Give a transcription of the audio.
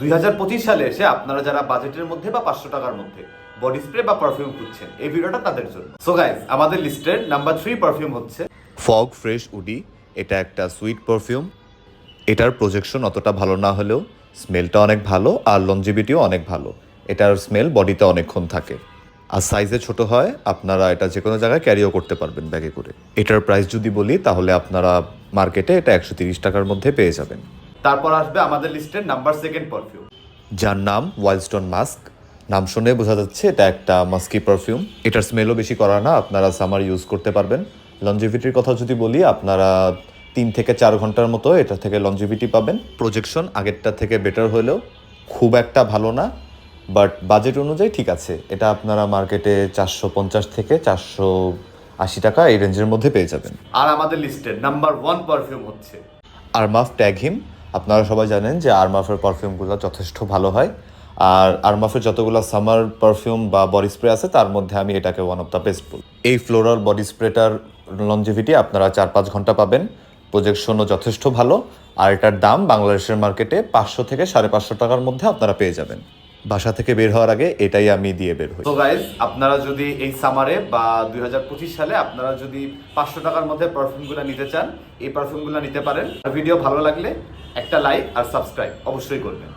দুই হাজার পঁচিশ সালে এসে আপনারা যারা বাজেটের মধ্যে বা পাঁচশো টাকার মধ্যে বডি স্প্রে বা পারফিউম খুঁজছেন, এই ভিডিওটা তাদের জন্য। সো গাইজ আমাদের লিস্টের নাম্বার থ্রি পারফিউম হচ্ছে ফগ ফ্রেশ উডি। এটা একটা সুইট পারফিউম এটার প্রজেকশন অতটা ভালো না হলেও স্মেলটা অনেক ভালো আর লঞ্জিভিটিও অনেক ভালো। এটার স্মেল বডিতে অনেকক্ষণ থাকে। আর সাইজে ছোট হয়, আপনারা এটা যে কোনো জায়গায় ক্যারিও করতে পারবেন ব্যাগে করে। এটার প্রাইস যদি বলি, তাহলে আপনারা মার্কেটে এটা একশো তিরিশ টাকার মধ্যে পেয়ে যাবেন। তারপর আসবে আমাদের লিস্টের নাম্বার সেকেন্ড পারফিউম যার নাম ওয়াইল্ডস্টোন মাস্ক নাম শুনে বোঝা যাচ্ছে এটা একটা মাস্কি পারফিউম এটার স্মেলও বেশি করা না আপনারা সামার ইউজ করতে পারবেন। লঞ্জিভিটির কথা যদি বলি আপনারা তিন থেকে চার ঘণ্টার মতো এটা থেকে লঞ্জিভিটি পাবেন। প্রজেকশন আগেরটা থেকে বেটার হলেও খুব একটা ভালো না বাট বাজেট অনুযায়ী ঠিক আছে। এটা আপনারা মার্কেটে চারশো পঞ্চাশ থেকে চারশো আশি টাকা এই রেঞ্জের মধ্যে পেয়ে যাবেন। আর আমাদের লিস্টের নাম্বার ওয়ান পারফিউম হচ্ছে। আরমাফ ট্যাগ হিম আপনারা সবাই জানেন যে আরমাফের পারফিউমগুলো যথেষ্ট ভালো হয়। আর আরমাফের যতগুলো সামার পারফিউম বা বডি স্প্রে আছে, তার মধ্যে আমি এটাকে ওয়ান অফ দ্য বেস্ট বল। এই ফ্লোরাল বডি স্প্রেটার লঞ্জিভিটি আপনারা চার পাঁচ ঘণ্টা পাবেন। প্রোজেকশনও যথেষ্ট ভালো। আর এটার দাম বাংলাদেশের মার্কেটে পাঁচশো থেকে সাড়ে পাঁচশো টাকার মধ্যে আপনারা পেয়ে যাবেন। বাসা থেকে বের হওয়ার আগে এটাই আমি দিয়ে বের হই। তো গাইজ আপনারা যদি এই সামারে বা দুই হাজার পঁচিশ সালে আপনারা যদি পাঁচশো টাকার মধ্যে পারফিউমগুলো নিতে চান, এই পারফিউমগুলো নিতে পারেন। আর ভিডিও ভালো লাগলে একটা লাইক আর সাবস্ক্রাইব অবশ্যই করবেন।